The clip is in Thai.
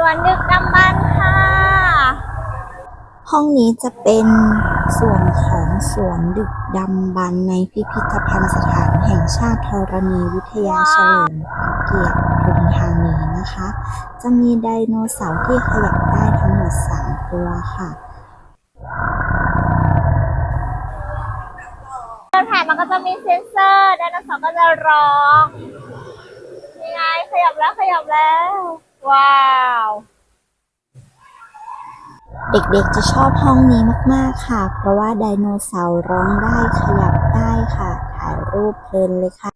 สวนดึกดำบรรพ์ค่ะ ห้องนี้จะเป็นส่วนของสวนดึกดำบรรพ์ในพิพิธภัณฑ์สถานแห่งชาติธรณีวิทยาเฉลิมพระเกียรติปทุมธานีนะคะ จะมีไดโนเสาร์ที่ขยับได้ทั้งหมด3ตัวค่ะเดินผ่านมันก็จะมีเซ็นเซอร์ไดโนเสาร์ก็จะร้องนี่ไงขยับแล้วขยับแล้ว ว้าว เด็กๆจะชอบห้องนี้มากๆค่ะ เพราะว่าไดโนเสาร์ร้องได้ขยับได้ค่ะ ถ่ายรูปเพลินเลยค่ะ